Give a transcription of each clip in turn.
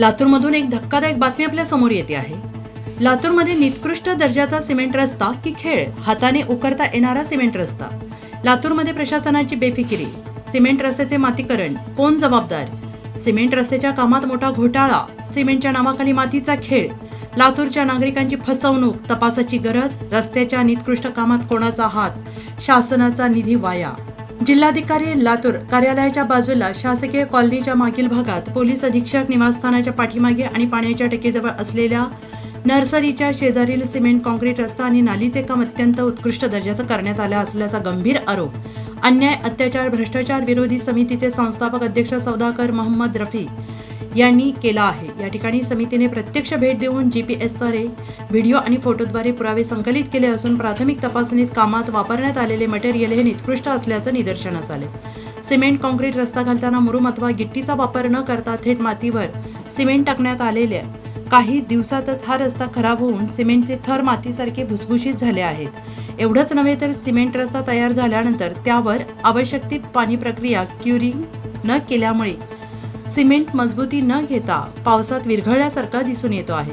लातूरमधून एक धक्कादायक बातमी आपल्यासमोर येते आहे. लातूरमध्ये निकृष्ट दर्जाचा सिमेंट रस्ता की खेळ हाताने उकरता येणारा सिमेंट रस्ता? लातूरमध्ये प्रशासनाची बेफिकिरी सिमेंट रस्त्याचे मातीकरण कोण जबाबदार? सिमेंट रस्त्याच्या कामात मोठा घोटाळा सिमेंटच्या नावाखाली मातीचा खेळ लातूरच्या नागरिकांची फसवणूक तपासाची गरज रस्त्याच्या निकृष्ट कामात कोणाचा हात? शासनाचा निधी वाया. जिल्हाधिकारी लातूर कार्यालयाच्या बाजूला शासकीय कॉलनीच्या मागील भागात पोलीस अधीक्षक निवासस्थानाच्या पाठीमागे आणि पाण्याच्या टाकीजवळ असलेल्या नर्सरीच्या शेजारील सिमेंट कॉन्क्रीट रस्ता आणि नालीचे काम अत्यंत उत्कृष्ट दर्जाचं करण्यात आलं असल्याचा गंभीर आरोप. अन्याय अत्याचार भ्रष्टाचार विरोधी समितीचे संस्थापक अध्यक्ष सौदाकर मोहम्मद रफी यांनी केला आहे. या ठिकाणी समितीने प्रत्यक्ष भेट देऊन जी पी एसद्वारे व्हिडिओ आणि फोटोद्वारे पुरावे संकलित केले असून प्राथमिक तपासणीत कामात वापरण्यात आलेले मटेरियल हे निकृष्ट असल्याचं निदर्शनास आले. सिमेंट कॉन्क्रीट रस्ता घालताना मुरुम अथवा गिट्टीचा वापर न करता थेट मातीवर सिमेंट टाकण्यात आलेल्या काही दिवसातच हा रस्ता खराब होऊन सिमेंटचे थर मातीसारखे भुसभुशीत झाले आहेत. एवढंच नव्हे तर सिमेंट रस्ता तयार झाल्यानंतर त्यावर आवश्यक ती पाणी प्रक्रिया क्युरिंग न केल्यामुळे सिमेंट मजबूती न घेता पावसात विरघळल्यासारखा दिसून येतो आहे.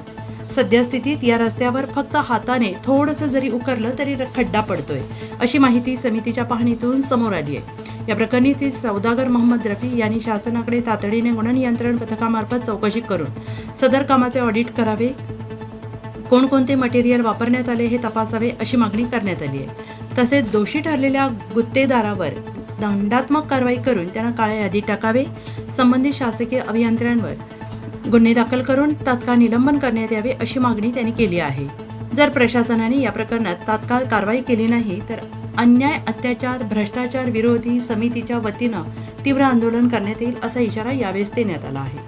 सद्यस्थितीत या रस्त्यावर फक्त हाताने थोडंसं जरी उकरलं तरी खड्डा पडतोय अशी माहिती समितीच्या पाहणीतून समोर आली आहे. या प्रकरणी श्री सौदागर मोहम्मद रफी यांनी शासनाकडे तातडीने गुणनियंत्रण पथकामार्फत चौकशी करून सदर कामाचे ऑडिट करावे कोणकोणते मटेरियल वापरण्यात आले हे तपासावे अशी मागणी करण्यात आली आहे. तसेच दोषी ठरलेल्या गुत्तेदारावर दंडात्मक कारवाई करून त्यांना काळ्या यादीत टाकावे. संबंधित शासकीय अभियंत्र्यांवर गुन्हे दाखल करून तात्काळ निलंबन करण्यात यावे अशी मागणी त्यांनी केली आहे. जर प्रशासनाने या प्रकरणात तात्काळ कारवाई केली नाही तर अन्याय अत्याचार भ्रष्टाचार विरोधी समितीच्या वतीनं तीव्र आंदोलन करण्यात येईल असा इशारा यावेळेस देण्यात आला आहे.